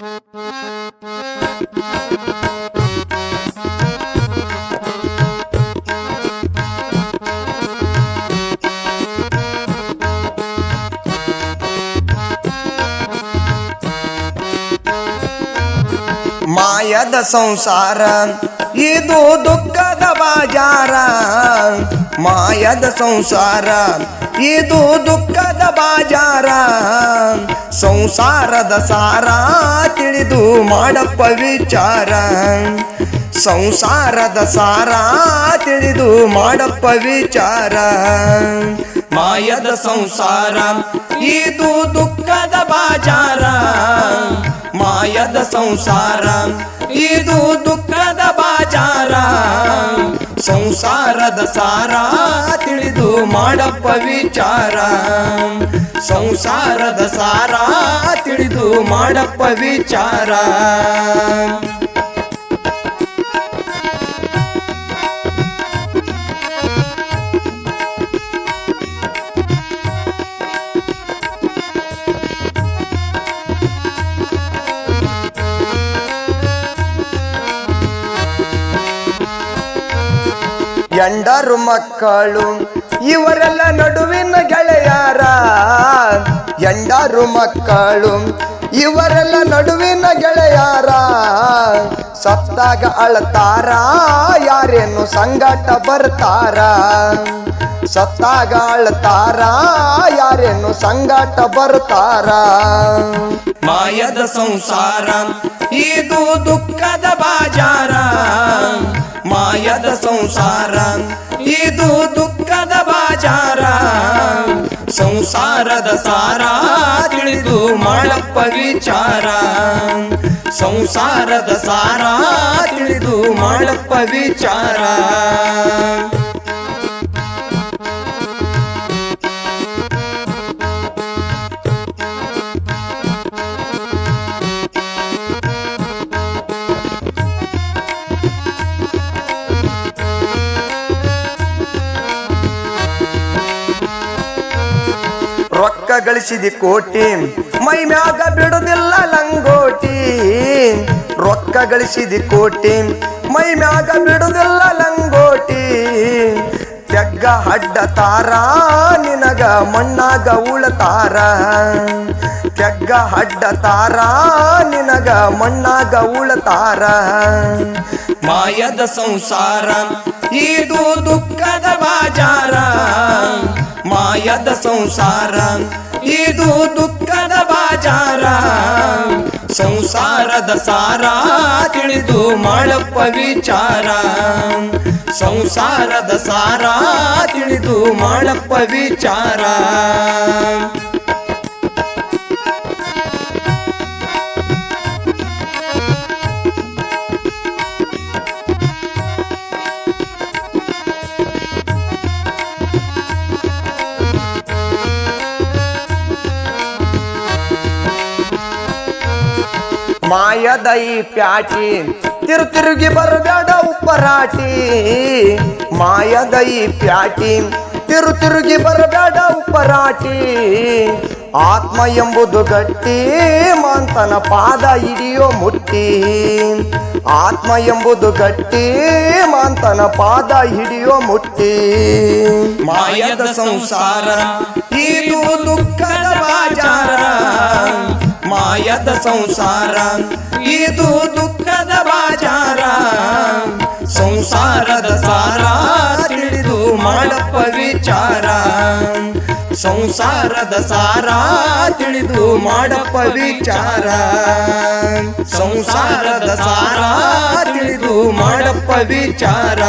ಮಾಯದ ಸಂಸಾರ ಇದು ದುಃಖದ ಬಾಜಾರ. ಮಾಯದ ಸಂಸಾರ ಇದು ದುಃಖದ ಬಾಜಾರ. ಸಂಸಾರದ ಸಾರ ತಿಳಿದು ಮಾಡಪ್ಪ ವಿಚಾರ. ಸಂಸಾರದ ಸಾರ ತಿಳಿದು ಮಾಡಪ್ಪ ವಿಚಾರ. ಮಾಯದ ಸಂಸಾರ, ಇದು ದುಃಖದ ಬಾಜಾರ. ಮಾಯದ ಸಂಸಾರ, ಇದು ದುಃಖದ ಬಾಜಾರ. ಸಂಸಾರದ ಸಾರ ಮಾಡಪ್ಪ ವಿಚಾರ. ಸಂಸಾರದ ಸಾರ ತಿಳಿದು ಮಾಡಪ್ಪ ವಿಚಾರ. ಎಂಡರು ಮಕ್ಕಳು, ಇವರೆಲ್ಲ ನಡುವಿನ ಗೆಳೆಯಾರ. ಎಂಡರು ಮಕ್ಕಳು, ಇವರೆಲ್ಲ ನಡುವಿನ ಗೆಳೆಯಾರ. ಸತ್ತಾಗ ಅಳ್ತಾರ, ಯಾರೇನು ಸಂಗಾಟ ಬರ್ತಾರ. ಸತ್ತಾಗ ಅಳ್ತಾರ, ಯಾರೇನು ಸಂಗಾಟ ಬರ್ತಾರ. ಮಾಯದ ಸಂಸಾರ, ಇದು ದುಃಖದ ಬಾಜಾರ. ಸಂಸಾರ ಇದು ದುಃಖದ ಬಾಜಾರ. ಸಂಸಾರದ ಸಾರ ತಿಳಿದು ಮಾಡಪ್ಪ ವಿಚಾರ. ಸಂಸಾರದ ಸಾರ ತಿಳಿದು ಮಾಡಪ್ಪ ವಿಚಾರ. ರೊಕ್ಕ ಗಳಿಸಿದಿ ಕೋಟಿ. ಮೈ ಮ್ಯಾಗ ಬಿಡುದಿಲ್ಲ ಲಂಗೋಟಿ. ರೊಕ್ಕ ಗಳಿಸಿದಿ ಕೋಟಿ. ಮೈ ಮ್ಯಾಗ ಬಿಡುದಿಲ್ಲ ಲಂಗೋಟಿ. ತೆಗ್ಗ ಅಡ್ಡ ತಾರ, ನಿನಗ ಮಣ್ಣಾಗ ಉಳತಾರ ತೆಗ್ಗ ಅಡ್ಡ ತಾರ, ನಿನಗ ಮಣ್ಣಾಗ ಉಳತಾರ ಮಾಯದ ಸಂಸಾರ ಇದು ದುಃಖದ ಬಾಜಾರ. ಮಾಯದ ಸಂಸಾರ, ಇದು ದುಃಖದ ಬಾಜಾರ. ಸಂಸಾರದ ಸಾರ ತಿಳಿದು ಮಾಡಪ್ಪ ವಿಚಾರ. ಸಂಸಾರದ ಸಾರ ತಿಳಿದು ಮಾಡಪ್ಪ ವಿಚಾರ. ಮಾಯದ ಪ್ಯಾಟಿ. ತಿರು ತಿರುಗಿ ಬರಬೇಡ ಉಪ್ಪರಾಟಿ. ಮಾಯದೈ ಪ್ಯಾಟಿ. ತಿರು ತಿರುಗಿ ಬರಬೇಡ ಉಪ್ಪರಾಟಿ. ಆತ್ಮ ಎಂಬುದು ಗಟ್ಟಿ. ಮಾಂತನ ಪಾದ ಹಿಡಿಯೋ ಮುಟ್ಟಿ. ಆತ್ಮ ಎಂಬುದು ಗಟ್ಟಿ. ಮಾಂತನ ಪಾದ ಹಿಡಿಯೋ ಮುಟ್ಟಿ. ಮಾಯದ ಸಂಸಾರ, ಇದು ದುಃಖದ ಬಾಜಾರ. ಮಾಯದ ಸಂಸಾರ, ಇದು ದುಃಖದ ಬಾಜಾರ. ಸಂಸಾರದ ಸಾರ ತಿಳಿದು ಮಾಡಪ್ಪ ವಿಚಾರ. ಸಂಸಾರದ ಸಾರ ತಿಳಿದು ಮಾಡಪ್ಪ ವಿಚಾರ. ಸಂಸಾರದ ಸಾರ ತಿಳಿದು ಮಾಡಪ್ಪ ವಿಚಾರ.